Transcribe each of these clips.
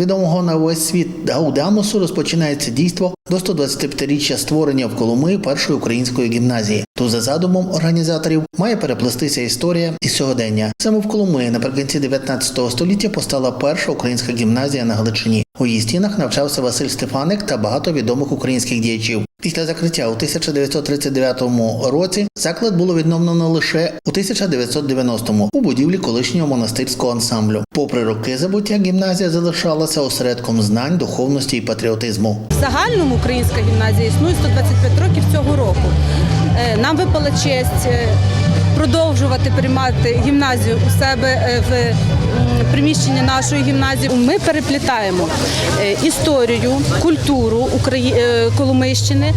відомого на весь світ Гаудамусу розпочинається дійство до 125-річчя створення в Коломиї першої української гімназії. Тут за задумом організаторів має переплестися історія і сьогодення. Саме в Коломиї наприкінці 19 століття постала перша українська гімназія на Галичині. У її стінах навчався Василь Стефаник та багато відомих українських діячів. Після закриття у 1939 році заклад було відновлено лише у 1990-му у будівлі колишнього монастирського ансамблю. Попри роки забуття, гімназія залишалася осередком знань, духовності і патріотизму. В загальному українська гімназія існує 125 років цього року. Е, Нам випала честь е, продовжувати приймати гімназію у себе е, в приміщенні нашої гімназії. Ми переплітаємо е, історію, культуру е, Коломийщини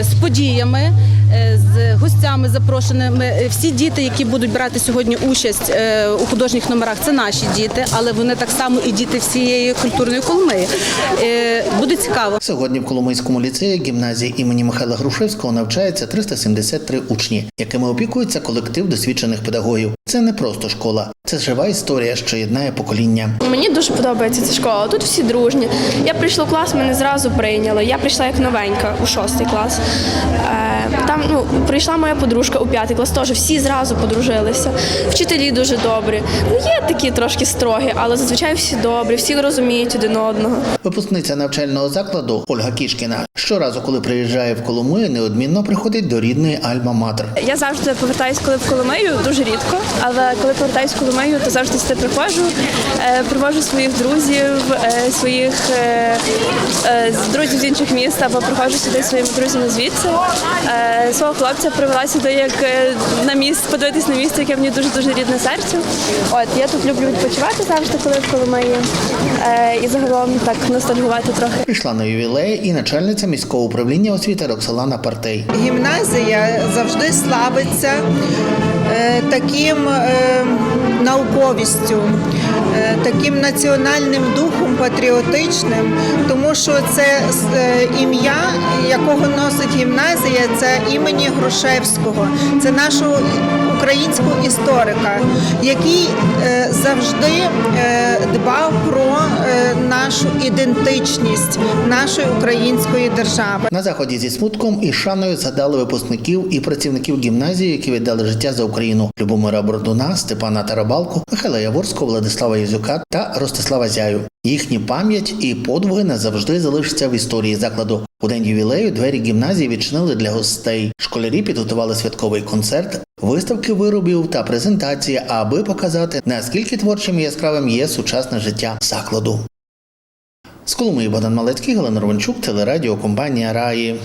з подіями. З гостями запрошеними всі діти, які будуть брати сьогодні участь у художніх номерах, це наші діти, але вони так само і діти всієї культурної Коломиї. Цікаво. Сьогодні в Коломийському ліцеї гімназії імені Михайла Грушевського навчається 373 учні, якими опікується колектив досвідчених педагогів. Це не просто школа, це жива історія, що єднає покоління. Мені дуже подобається ця школа. Тут всі дружні. Я прийшла в клас, мене зразу прийняли. Я прийшла як новенька у шостий клас. Е, Там ну, прийшла моя подружка у п'ятий клас, теж всі зразу подружилися. Вчителі дуже добрі. Ну, є такі трошки строгі, але зазвичай всі добрі, всі розуміють один одного. Випускниця навчального закладу Ольга Кішкіна щоразу, коли приїжджає в Коломию, неодмінно приходить до рідної Альма-Матер. Я завжди повертаюсь, коли в Коломию, дуже рідко. Але коли повертаюсь в Коломию, то завжди сюди приходжу, е, привожу своїх друзів, е, своїх е, друзів з інших міст, або приходжу сюди своїми друзями звідси. Е, Свого хлопця привела сюди як е, на місце, подивитись на місце, яке мені дуже дуже рідне серцю. От я тут люблю відпочивати завжди, коли в Коломиї. Е, І загалом так ностальгувати трохи. Прийшла на ювілей і начальниця міського управління освіти Роксолана Партей. Гімназія завжди славиться е, таким е, науковістю, е, таким національним духом патріотичним, тому що це е, ім'я, якого носить гімназія, це імені Грушевського, це нашого українського історика, який е, завжди дбав нашу ідентичність нашої української держави. На заході зі смутком і шаною згадали випускників і працівників гімназії, які віддали життя за Україну: Любомира Бордуна, Степана Тарабалку, Михайла Яворського, Владислава Язюка та Ростислава Зяю. Їхні пам'ять і подвиги назавжди залишаться в історії закладу. У день ювілею двері гімназії відчинили для гостей. Школярі підготували святковий концерт, виставки виробів та презентації, аби показати наскільки творчим і яскравим є сучасне життя закладу. З Коломиї Богдан Малецький, Галина Ровенчук, телерадіо компанія Раї.